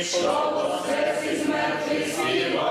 нині поза.